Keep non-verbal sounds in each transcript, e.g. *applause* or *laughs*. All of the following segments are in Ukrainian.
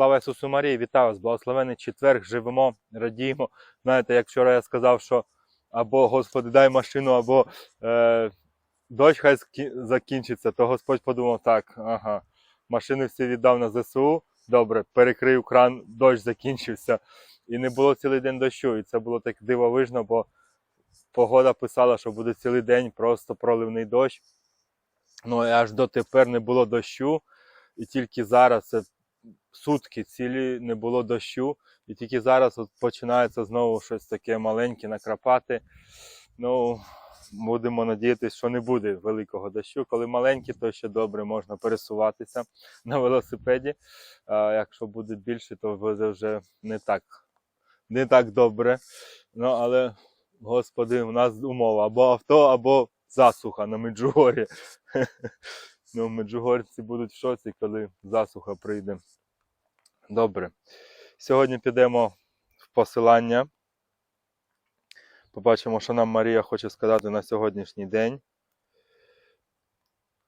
Слава Ісусу Марії, вітаю вас, благословений четверг, живемо, радіємо. Знаєте, як вчора я сказав, що або Господи, дай машину, або е, дощ хай закінчиться, то Господь подумав так, ага, машини всі віддав на ЗСУ, добре, перекрив кран, дощ закінчився. І не було цілий день дощу. І це було так дивовижно, бо погода писала, що буде цілий день просто проливний дощ. Ну і аж дотепер не було дощу, і тільки зараз це сутки цілі не було дощу, і тільки зараз от починається знову щось таке маленьке накрапати. Ну, будемо надіятися, що не буде великого дощу. Коли маленький, то ще добре можна пересуватися *laughs* на велосипеді. А якщо буде більше, то буде вже не так, не так добре. Ну, але, господи, у нас умова або авто, або засуха на Меджугорі. *laughs* Ну, меджугорці будуть в шоці, коли засуха прийде. Добре. Сьогодні підемо в посилання. Побачимо, що нам Марія хоче сказати на сьогоднішній день.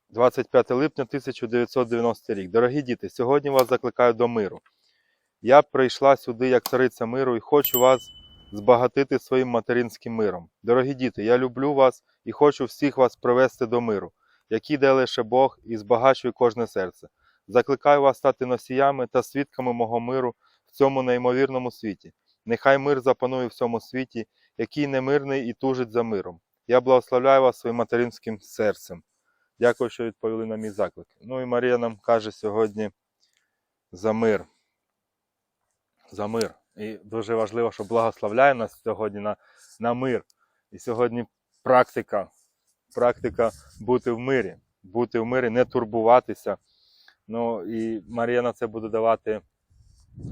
25 липня 1990 рік. Дорогі діти, сьогодні вас закликаю до миру. Я прийшла сюди як цариця миру і хочу вас збагатити своїм материнським миром. Дорогі діти, я люблю вас і хочу всіх вас привести до миру, який дає лише Бог і збагачує кожне серце. Закликаю вас стати носіями та свідками мого миру в цьому неймовірному світі. Нехай мир запанує в цьому світі, який немирний і тужить за миром. Я благословляю вас своїм материнським серцем. Дякую, що відповіли на мій заклик. Ну і Марія нам каже сьогодні за мир. За мир. І дуже важливо, що благословляє нас сьогодні на, на мир. І сьогодні практика. Практика бути в мирі. Бути в мирі, не турбуватися. Ну і Марія на це буде давати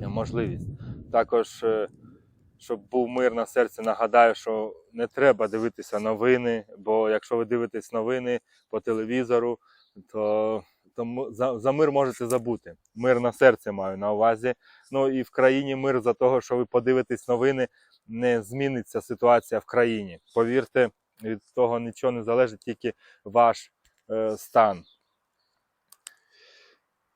можливість. Також, е, щоб був мир на серці, нагадаю, що не треба дивитися новини, бо якщо ви дивитесь новини по телевізору, то, то за, за мир можете забути. Мир на серці маю на увазі. Ну і в країні мир за того, що ви подивитесь новини, не зміниться ситуація в країні. Повірте, від того нічого не залежить, тільки ваш е, стан.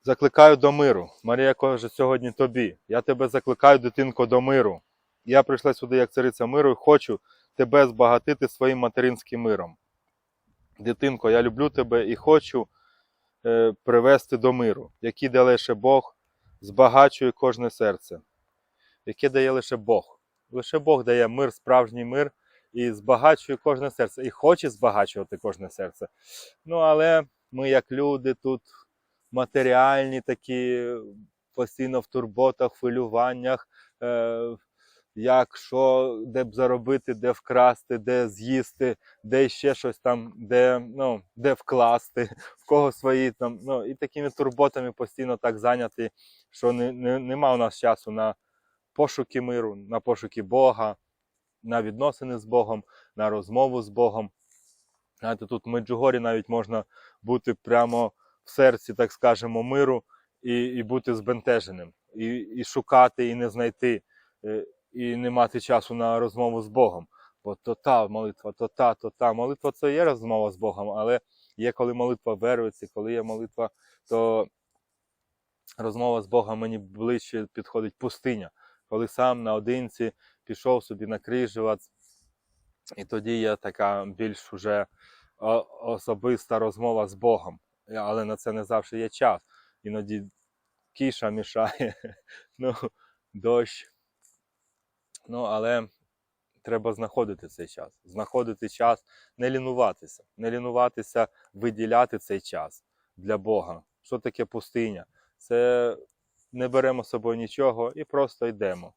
Закликаю до миру. Марія каже сьогодні тобі. Я тебе закликаю, дитинко, до миру. Я прийшла сюди як цариця миру і хочу тебе збагатити своїм материнським миром. Дитинко, я люблю тебе і хочу е, привести до миру, який дає лише Бог, збагачує кожне серце, яке дає лише Бог. Лише Бог дає мир, справжній мир і збагачує кожне серце, і хоче збагачувати кожне серце. Ну, але ми, як люди, тут матеріальні такі, постійно в турботах, хвилюваннях, е, як що, де б заробити, де вкрасти, де з'їсти, де ще щось там, де, ну, де вкласти, *laughs* в кого свої там. Ну, і такими турботами постійно так зайняті, що не, не, нема у нас часу на пошуки миру, на пошуки Бога, на відносини з Богом, на розмову з Богом. Знаєте, тут в Меджугорі навіть можна бути прямо в серці, так скажемо, миру і, і бути збентеженим, і, і шукати, і не знайти, е, і не мати часу на розмову з Богом. Бо то та молитва, то та, то та. Молитва це є розмова з Богом, але є коли молитва верується, коли є молитва, то розмова з Богом мені ближче підходить пустиня, коли сам наодинці пішов собі на крижуваc, і тоді є така більш уже особиста розмова з Богом. Але на це не завжди є час. Іноді кіша мішає, *laughs* ну, дощ. Ну, але треба знаходити цей час. Знаходити час, не лінуватися, не лінуватися, виділяти цей час для Бога. Що таке пустиня? Це не беремо з собою нічого і просто йдемо.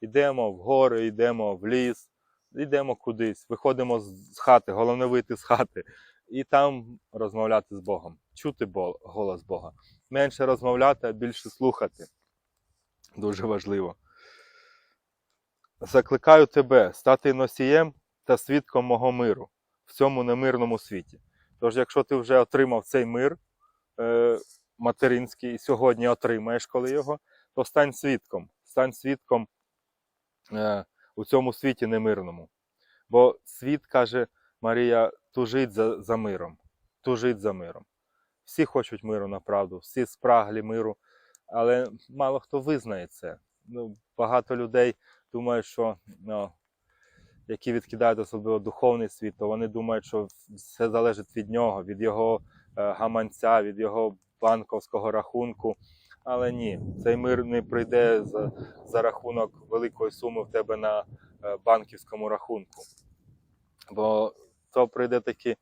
Йдемо в гори, йдемо в ліс, йдемо кудись, виходимо з хати, головне вийти з хати і там розмовляти з Богом, чути голос Бога. Менше розмовляти, а більше слухати. Дуже важливо. Закликаю тебе стати носієм та свідком мого миру в цьому немирному світі. Тож, якщо ти вже отримав цей мир е, материнський і сьогодні отримаєш коли його, то стань свідком, стань свідком е, у цьому світі немирному. Бо світ, каже Марія, тужить за, за миром, тужить за миром. Всі хочуть миру направду, всі спраглі миру, Але мало хто визнає це. Ну, багато людей думають, що ну, які відкидають особливо духовний світ, то вони думають, що все залежить від нього, від його е, гаманця, від його банковського рахунку. Але ні, цей мир не прийде за, за рахунок великої суми в тебе на е, банківському рахунку. Бо то прийде таки,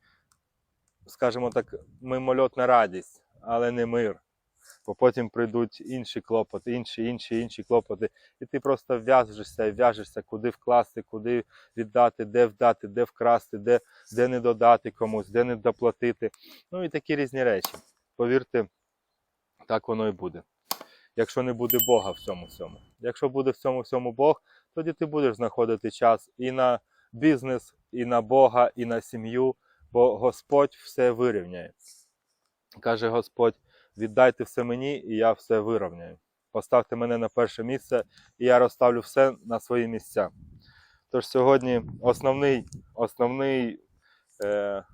скажімо так, мимольотна радість, але не мир. Бо потім прийдуть інші клопоти, інші, інші, інші клопоти, і ти просто в'яжешся і в'яжешся, куди вкласти, куди віддати, де вдати, де вкрасти, де, де не додати комусь, де не доплатити. Ну і такі різні речі. Повірте, так воно і буде. Якщо не буде Бога в цьому всьому. Якщо буде в цьому всьому Бог, тоді ти будеш знаходити час і на бізнес, і на Бога, і на сім'ю, бо Господь все вирівняє. Каже Господь: віддайте все мені, і я все вирівняю. Поставте мене на перше місце, і я розставлю все на свої місця. Тож сьогодні основний, основний, е,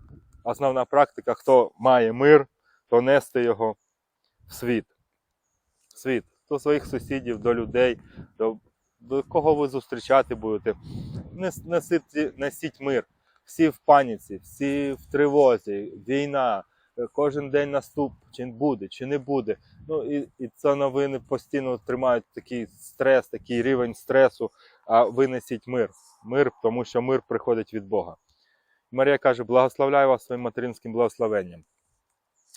основна практика, хто має мир, то нести його в світ. Світ. До своїх сусідів, до людей, до, до кого ви зустрічати будете. Несіть, несіть мир. Всі в паніці, всі в тривозі, війна, е, кожен день наступ, чи буде, чи не буде. Ну і, і це новини постійно тримають такий стрес, такий рівень стресу. А ви несіть мир. Мир, тому що мир приходить від Бога. Марія каже: благословляю вас своїм материнським благословенням.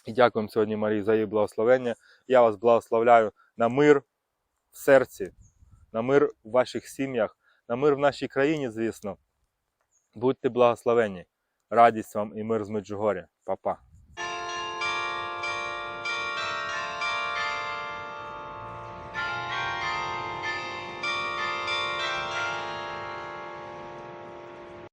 І дякуємо сьогодні Марії за її благословення. Я вас благословляю на мир в серці, на мир в ваших сім'ях, на мир в нашій країні, звісно. Будьте благословені. Радість вам і мир з Меджугоря. Па-па.